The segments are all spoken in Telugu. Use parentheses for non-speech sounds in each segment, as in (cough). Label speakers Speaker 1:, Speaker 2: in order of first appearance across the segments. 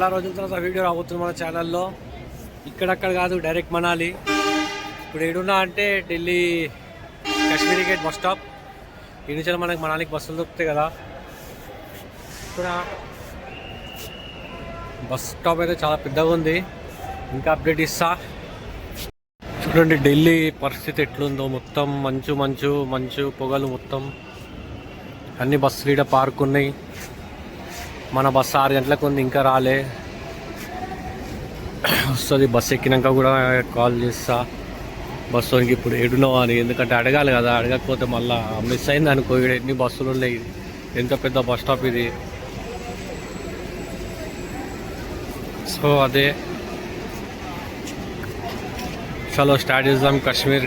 Speaker 1: చాలా రోజుల తర్వాత వీడియో రాబోతుంది మన ఛానల్లో. ఇక్కడక్కడ కాదు డైరెక్ట్ మనాలి. ఇప్పుడు ఏడున్నా అంటే Delhi Kashmiri Gate bus stop. ఈ నుంచి మనకి మనాలికి బస్సులు దొరుకుతాయి కదా. ఇక్కడ బస్ స్టాప్ అయితే చాలా పెద్దగా ఉంది. ఇంకా అప్డేట్ ఇస్తా. చూడండి ఢిల్లీ పరిస్థితి ఎట్లుందో. మొత్తం మంచు మంచు మంచు పొగలు మొత్తం. అన్ని బస్సులు ఇక్కడ పార్క్ ఉన్నాయి. మన బస్సు ఆరు గంటలకు ఉంది ఇంకా రాలే. వస్తుంది బస్సు ఎక్కినాక కూడా కాల్ చేస్తా. బస్సుకి ఇప్పుడు ఏడున్నావు అని ఎందుకంటే అడగాలి కదా అడగకపోతే మళ్ళీ మిస్ అయింది అనుకో ఎన్ని బస్సులు ఉన్నాయి ఎంత పెద్ద బస్ స్టాప్ ఇది. సో అదే. చలో స్టార్ట్ చేద్దాం Kashmir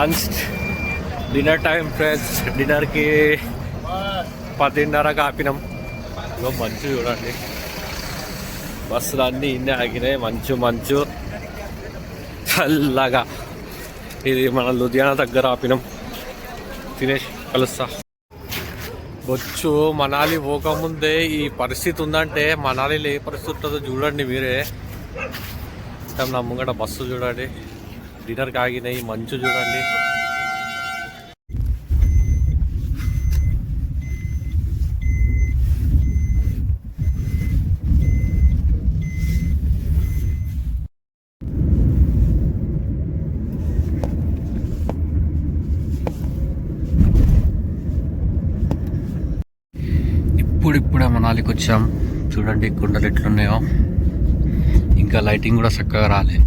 Speaker 1: lunch dinner time friends డిన్నర్కి పదిన్నరకు ఆపినాం. ఇగో మంచు చూడండి. బస్సులు అన్నీ ఇన్నే ఆగినాయి. మంచు మంచు. చల్లగా. ఇది మన లుధియానా దగ్గర ఆపినాం. తినేసి కలుస్తా. బొచ్చు మనాలి పోకముందే ఈ పరిస్థితి ఉందంటే మనాలిలో ఏ పరిస్థితి ఉంటుందో చూడండి మీరే. నా ముంగట బస్సు చూడండి. డిన్నర్కి ఆగినాయి మంచు చూడండి. ఇప్పుడిప్పుడే మనాలికి వచ్చాం చూడండి కుండలు ఎట్లున్నాయో. ఇంకా లైటింగ్ కూడా చక్కగా రాలేదు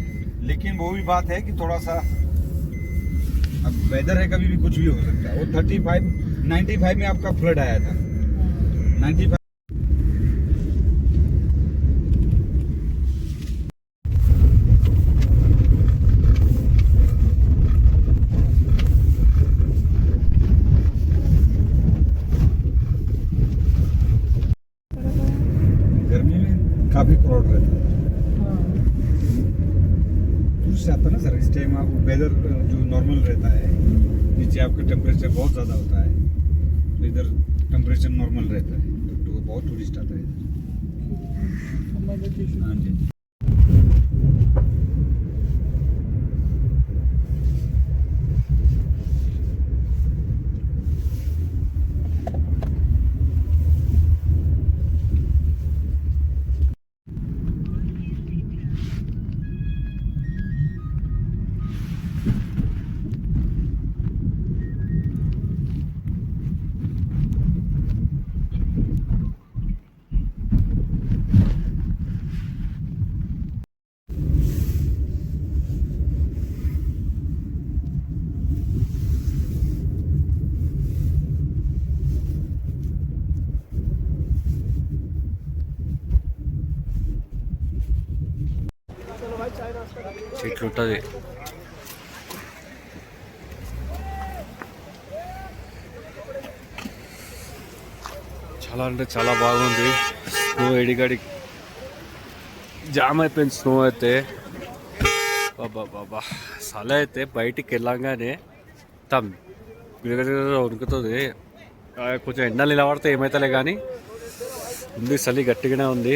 Speaker 2: लेकिन वो भी बात है कि थोड़ा सा अब वेदर है, कभी भी कुछ भी हो सकता है। वो थर्टी फाइव नाइन्टी फाइव में आपका फ्लड आया था। नाइन्टी फाइव गर्मी में काफ़ी क्राउड रहता है टूरिस्ट आता है ना सर? इस टाइम आप वेदर जो नॉर्मल रहता है नीचे आपका टेम्परेचर बहुत ज़्यादा होता है तो इधर टेम्परेचर नॉर्मल रहता है तो, बहुत टूरिस्ट आता है हाँ जी।
Speaker 1: ఇట్లుంటుంది. చాలా అంటే చాలా బాగుంది. స్నో ఎడిగడి జామ్ అయిపోయింది స్నో అయితే. బాబా బాబా సల అయితే బయటికి వెళ్ళంగానే తమ్ గిరగిర ఉడుకుతుంది కొంచెం ఎండలు నిలబడితే ఏమవుతలే కానీ ఉంది చలి గట్టిగానే ఉంది.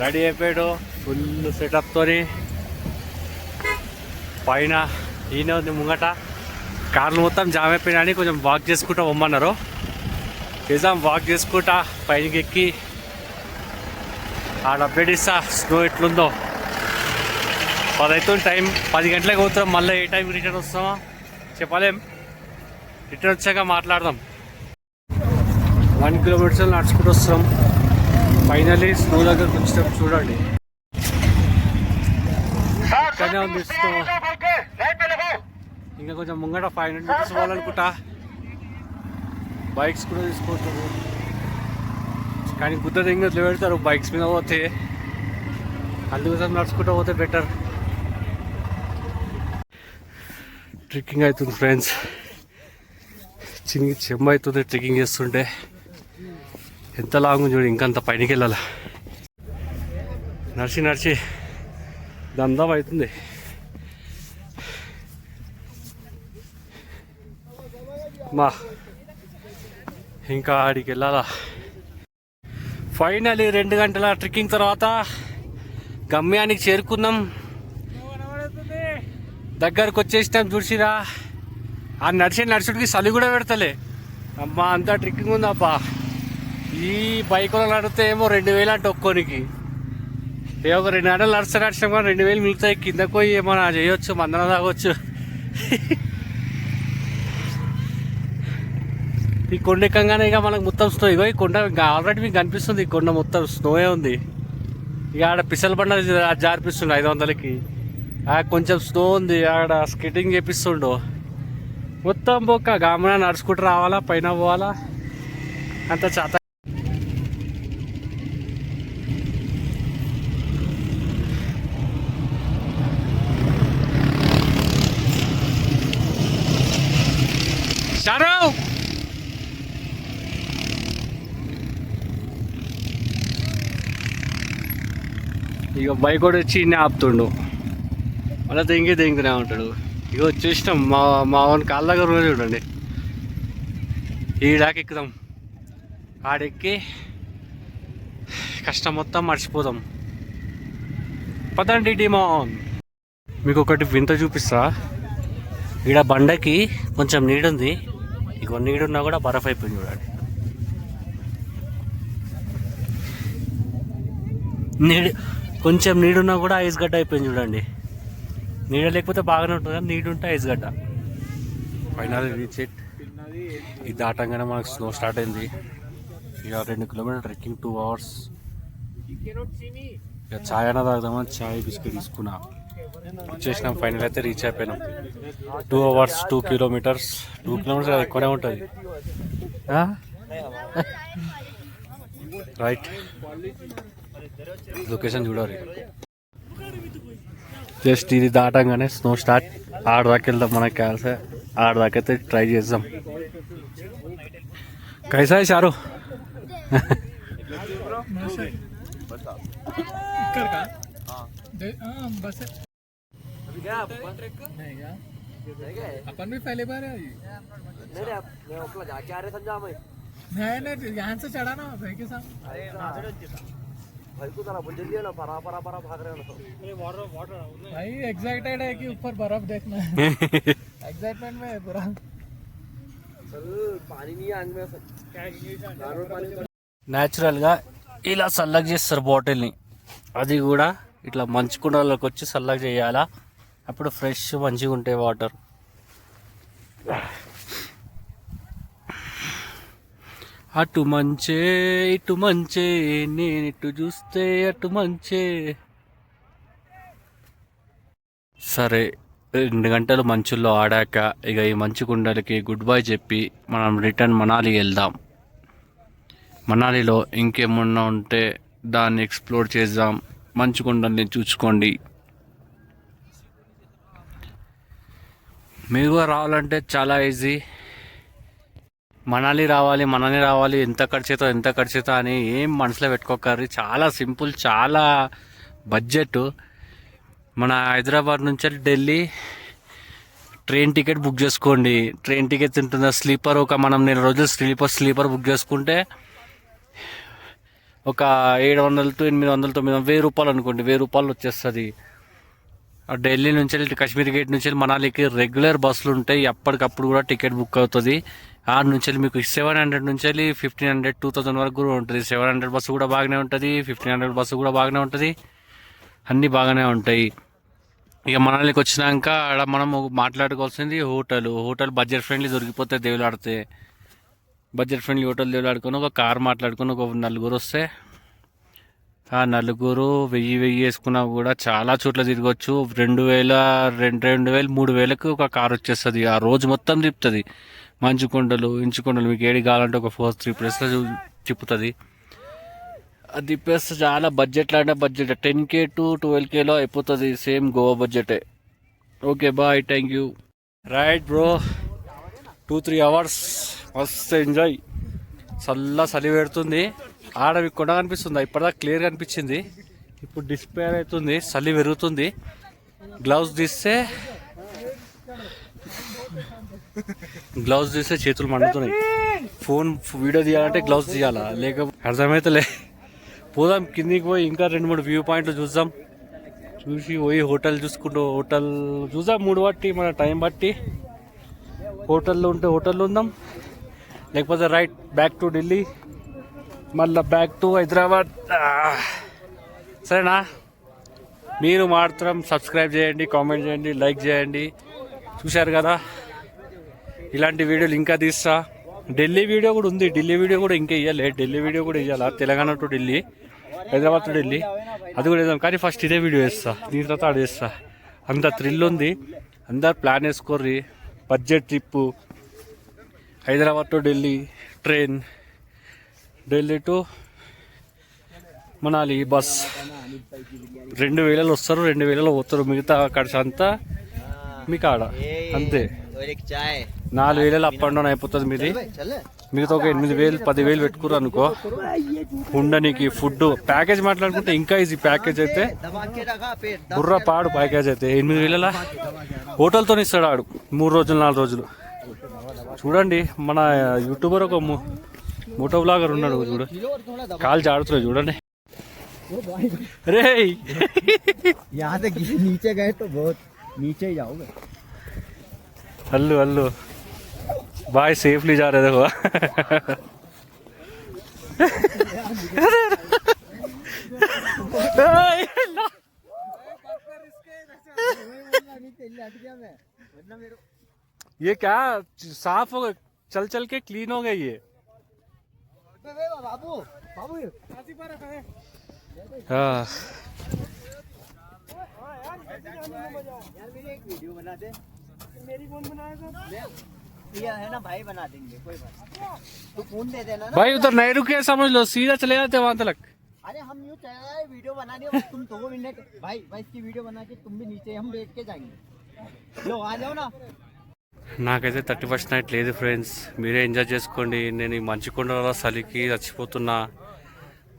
Speaker 1: రెడీ అయిపోయాడు. ఫుల్ సెటప్తోని పైన ఈయన ఉంది ముంగట. కార్లు మొత్తం జామ్ అయిపోయినాయని కొంచెం వాక్ చేసుకుంటా పొమ్మన్నారు. నిజాం వాక్ చేసుకుంటా పైనకి ఎక్కి. ఆడ అప్డేట్ ఇస్తా స్నో ఎట్లుందో. పదైతుంది టైం. పది గంటలకు పోతాం మళ్ళీ ఏ టైంకి రిటర్న్ వస్తామో చెప్పలేం. రిటర్న్ వచ్చాక మాట్లాడదాం. వన్ కిలోమీటర్స్ నడుచుకుంటూ వస్తాం ఫైనలీ స్నో దగ్గరకు వచ్చినప్పుడు చూడండి ఇక్కడనే ఉంది స్నో ఇంకా కొంచెం ముంగట ఫైవ్ హండ్రెడ్ మీటర్స్ పోవాలనుకుంటా. బైక్స్ కూడా తీసుకుంటారు కానీ గుద్ద ఇంకా పెడతారు? బైక్స్ మీద పోతే. అందుకోసం నడుచుకుంటూ పోతే బెటర్ ట్రెక్కింగ్ అవుతుంది ఫ్రెండ్స్ చిన్న చెమ్మ అవుతుంది ట్రెక్కింగ్ చేస్తుంటే. ఎంత లాంగ్ చూడు ఇంకంత పైనకి వెళ్ళాలి నడిచి నడిచి. దందం అవుతుంది మా ఇంకా ఆడికి వెళ్ళాలా ఫైనలీ రెండు గంటల ట్రెక్కింగ్ తర్వాత గమ్యానికి చేరుకున్నాం. దగ్గరకు వచ్చేసినాం చూసిరా. ఆ నడిచే నడుచుడికి చలి కూడా పెడతలే. అమ్మా అంతా ట్రెక్కింగ్ ఉందప్పా ఈ బైకులో నడితే ఏమో రెండు వేలు అంటే ఒక్కోనికి. ఏ ఒక రెండు గంటలు నడుస్తా నడిచాం కూడా రెండు వేలు మిగులుతాయి. కిందకు పోయి ఏమన్నా చేయొచ్చు మందన తాగొచ్చు. ఈ కొండ ఎక్కగానే ఇక మనకు మొత్తం స్నో ఇగో ఈ కొండ ఆల్రెడీ మీకు కనిపిస్తుంది ఈ కొండ మొత్తం స్నోయే ఉంది. ఇక ఆడ పిసల బండ జారిపిస్తుండు ఐదు వందలకి. కొంచెం స్నో ఉంది ఆడ స్కేటింగ్ చేపిస్తుండు. మొత్తం బొక్క గామన నడుచుకుంటూ రావాలా పైన పోవాలా? అంత చేత షారవ్ ఇక బైక్ కూడా వచ్చి ఇన్నే ఆపుతుండు. మళ్ళీ తెంగి తెంగుతూనే ఉంటాడు. ఇక చూసినాం మా మా వాని కాళ్ళ దగ్గర రోజు చూడండి. ఈడాకి ఎక్కుదాం. ఆడెక్కి కష్టం మొత్తం మర్చిపోదాం. పదండి డిమాన్. మీకు ఒకటి వింత చూపిస్తా. ఈడ బండకి కొంచెం నీడుంది. ఇక నీడున్నా కూడా బరఫ్ అయిపోయింది చూడండి. నీడు కొంచెం నీడున్నా కూడా ఐస్ గడ్డ అయిపోయింది చూడండి. నీడ లేకపోతే బాగానే ఉంటుంది కానీ నీడుంటే ఐస్ గడ్డ. ఫైనల్ రీచ్ ఇట్ ఇది దాటంగానే మనకు స్నో స్టార్ట్ అయింది. ఇక రెండు కిలోమీటర్ ట్రెక్కింగ్ టూ అవర్స్ ఇక చాయ్ అయినా తాగుదామని చాయ్ బిస్కెట్ తీసుకున్నా. వచ్చేసినాం ఫైనల్ అయితే రీచ్ అయిపోయినాం. Two hours two kilometres two kilometres ఎక్కువనే ఉంటుంది. రైట్ లొకేషన్ చూడాలి. జస్ట్ ఇది దాటంగానే స్నో స్టార్ట్ ఆడ దాకా వెళ్దాం మనకి కాల్సే ఆడ దాకా అయితే ట్రై చేద్దాం. కైసా है शाहरुख
Speaker 3: ఇక్కడ का दे- हाँ, बस है। नहीं क्या? अपन भी पहली बार है नहीं नहीं यहाँ से चढ़ा ना भाई के सामने भाई एक्साइटेड है कि ऊपर बर्फ देखना है एक्साइटमेंट (laughs) में है पूरा
Speaker 1: న్యాచురల్గా ఇలా చల్లగా చేస్తారు బాటిల్ని అది కూడా ఇట్లా మంచు కుండలోకి వచ్చి చల్లగా చేయాలా? అప్పుడు ఫ్రెష్ మంచిగా ఉంటాయి వాటర్. అటు మంచే ఇటు మంచే నేను ఇటు చూస్తే అటు మంచే. సరే రెండు గంటలు మంచుల్లో ఆడాక ఇక ఈ మంచు కుండలకి గుడ్ బై చెప్పి మనం రిటర్న్ మనాలి వెళ్దాం. మనాలిలో ఇంకేమన్నా ఉంటే దాన్ని ఎక్స్ప్లోర్ చేద్దాం. మంచు కొండల్ని చూసుకోండి. మీరు కూడా రావాలంటే చాలా ఈజీ మనాలి రావాలి మనాలి రావాలి ఎంత ఖర్చుతో ఎంత ఖర్చుతో అని ఏం మనసులో పెట్టుకోకర్రి. చాలా సింపుల్ చాలా బడ్జెట్. మన హైదరాబాద్ నుంచి ఢిల్లీ ట్రైన్ టికెట్ బుక్ చేసుకోండి. ట్రైన్ టికెట్స్ ఉంటుందా స్లీపర్ ఒక మనం నేను రోజులు స్లీపర్ స్లీపర్ బుక్ చేసుకుంటే ఒక ఏడు వందలతో టు ఎనిమిది వందల తొమ్మిది వందలు వెయ్యి రూపాయలు అనుకోండి వెయ్యి రూపాయలు వచ్చేస్తుంది. ఆ ఢిల్లీ నుంచి వెళ్ళి కాశ్మీర్ గేట్ నుంచి వెళ్ళి మనాలికి రెగ్యులర్ బస్సులు ఉంటాయి. ఎప్పటికప్పుడు కూడా టికెట్ బుక్ అవుతుంది. ఆరు నుంచి వెళ్ళి మీకు సెవెన్ హండ్రెడ్ నుంచి వెళ్ళి ఫిఫ్టీన్ హండ్రెడ్ టూ థౌసండ్ వరకు కూడా ఉంటుంది. సెవెన్ హండ్రెడ్ బస్సు కూడా బాగానే ఉంటుంది ఫిఫ్టీన్ హండ్రెడ్ బస్సు కూడా బాగానే ఉంటుంది. అన్నీ బాగానే ఉంటాయి. ఇక మనాలికి వచ్చినాక ఆడ మనం మాట్లాడుకోవాల్సింది హోటల్. హోటల్ బడ్జెట్ ఫ్రెండ్లీ దొరికిపోతే దేవులాడితే బడ్జెట్ ఫ్రెండ్లీ హోటల్ దేవులాడుకొని ఒక కార్ మాట్లాడుకొని ఒక నలుగురు వస్తే ఆ నలుగురు వెయ్యి వెయ్యి వేసుకున్నా కూడా చాలా చోట్ల తిరగచ్చు. రెండు వేల రెండు రెండు వేలు మూడు వేలకు ఒక కార్ వచ్చేస్తుంది. ఆ రోజు మొత్తం తిప్పుతుంది. మంచుకొండలు ఇంచుకొండలు మీకు ఏడి కావాలంటే ఒక ఫోర్ త్రీ ప్లేస్లో తిప్పుతుంది. అది తిప్పేస్తే చాలా బడ్జెట్లో అంటే budget. Ten K to twelve Khelo అయిపోతుంది. Same Goa బడ్జెటే. Okay bye thank you right bro. Two three hours మస్తు ఎంజాయ్ చల్ల చలి పెడుతుంది. ఆడ కొండ కనిపిస్తుంది. ఇప్పటిదాకా క్లియర్ కనిపించింది ఇప్పుడు డిస్ప్లే అవుతుంది. చలి పెరుగుతుంది. గ్లౌజ్ తీస్తే గ్లౌజ్ తీస్తే చేతులు మండుతున్నాయి. ఫోన్ వీడియో తీయాలంటే గ్లౌజ్ తీయాలా? లేక అర్థమైతలే. పోదాం కిందికి పోయి ఇంకా రెండు మూడు వ్యూ పాయింట్లు చూద్దాం. చూసి పోయి హోటల్ చూసుకుంటూ హోటల్ చూద్దాం మూడు బట్టి మన టైం బట్టి. హోటల్లో ఉంటే హోటల్లో ఉందాం. లేకపోతే రైట్ బ్యాక్ టు ఢిల్లీ మళ్ళీ బ్యాక్ టు హైదరాబాద్. సరేనా? మీరు మాత్రం సబ్స్క్రైబ్ చేయండి కామెంట్ చేయండి లైక్ చేయండి. చూశారు కదా? ఇలాంటి వీడియోలు ఇంకా తీస్తా. ఢిల్లీ వీడియో కూడా ఉంది. ఢిల్లీ వీడియో కూడా ఇంకా ఇవ్వాలి ఢిల్లీ వీడియో కూడా ఇవ్వాలా తెలంగాణ టు ఢిల్లీ హైదరాబాద్ టు ఢిల్లీ అది కూడా వేద్దాం కానీ ఫస్ట్ ఇదే వీడియో వేస్తా దీని తర్వాత అది వేస్తా అంత థ్రిల్ ఉంది. అందరు plan వేసుకోర్రీ. Budget trip Hyderabad to Delhi train Delhi to Manali bus. రెండు వేలలో వస్తారు రెండు వేలలో పోతారు. మిగతా అక్కడ అంతా మీ కాడ అంతే. నాలుగు వేలు అప్ అండ్ డౌన్ అయిపోతుంది మీది. మీతో ఒక ఎనిమిది వేలు పది వేలు పెట్టుకురు అనుకో. ఉండనికి ఫుడ్ ప్యాకేజ్ మాట్లాడుకుంటే ఇంకా ఈజీ ప్యాకేజ్ అయితే. బుర్ర పాడు ప్యాకేజ్ అయితే. ఎనిమిది వేల హోటల్తో ఇస్తాడు ఆడు. మూడు రోజులు నాలుగు రోజులు. చూడండి మన యూట్యూబర్ ఒక మోటో బ్లాగర్ ఉన్నాడు చూడు. కాల్చి ఆడుతున్నాడు చూడండి. రే అల్లు అల్లు. भाई सेफली जा रहे देखो ये क्या साफ़ हो गए? चल चल के क्लीन हो गई ये।
Speaker 4: बाबू बाबू
Speaker 1: हाँ।
Speaker 4: यार मेरी एक वीडियो बना दे मेरी कौन बनाएगा ये है ना भाई बना देंगे कोई बात नहीं। तू फोन दे देना ना
Speaker 1: भाई उधर नहीं रुके समझ लो सीधा चले जाते वहां तक
Speaker 4: अरे हम यूँ चल रहा है वीडियो बनाने बस तुम दो मिनट भाई भाई इसकी वीडियो बना के तुम भी नीचे हम बैठ के जाएंगे लो आ जाओ ना
Speaker 1: నాకైతే థర్టీ ఫస్ట్ నైట్ లేదు ఫ్రెండ్స్ మీరే ఎంజాయ్ చేసుకోండి నేను ఈ మంచుకొండల చలికి చచ్చిపోతున్నా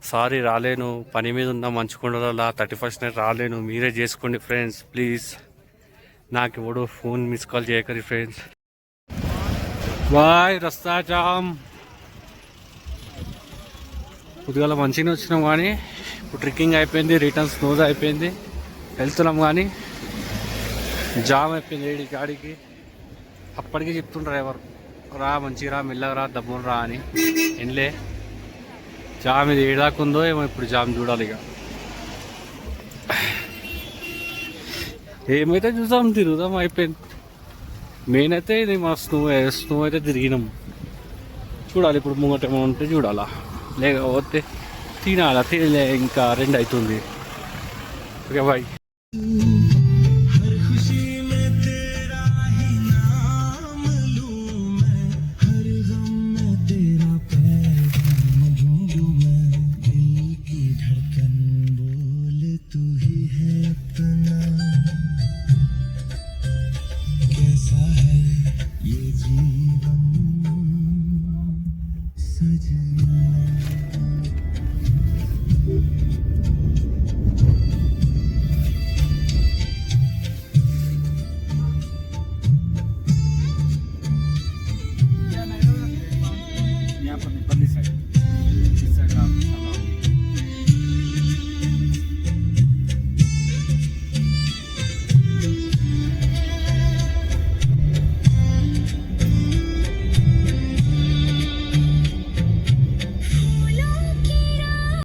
Speaker 1: సారీ రాలేను పని మీద ఉన్న మంచుకొండల థర్టీ ఫస్ట్ నైట్ రాలేను మీరే చేసుకోండి ఫ్రెండ్స్ ప్లీజ్ నాకు ఎవడు ఫోన్ మిస్ కాల్ చేయకరి ఫ్రెండ్స్ బాయ్ రస్తా జామ్. పొద్దుగాల మంచిగా వచ్చినాం కానీ ఇప్పుడు ట్రెక్కింగ్ అయిపోయింది రిటర్న్ స్నోజ్ అయిపోయింది. వెళ్తున్నాం కానీ జామ్ అయిపోయింది ఏడి గాడికి అప్పటికే చెప్తుండ్రు డ్రైవర్ రా మంచిగా రా మెల్లగా రా దమ్మున రా అని. ఎండ్లే జామ్ ఇది ఏడాకుందో ఏమో ఇప్పుడు జామ్ చూడాలి ఇక. ఏమైతే చూసాం తిరుగుదాం అయిపోయింది. మెయిన్ అయితే ఇది మా స్నో స్నో అయితే తిరిగినాం చూడాలి ఇప్పుడు ముంగట ఏమో ఉంటే చూడాలా లేకపోతే తినాలా తినలే ఇంకా రెండు అవుతుంది ఓకే బాయ్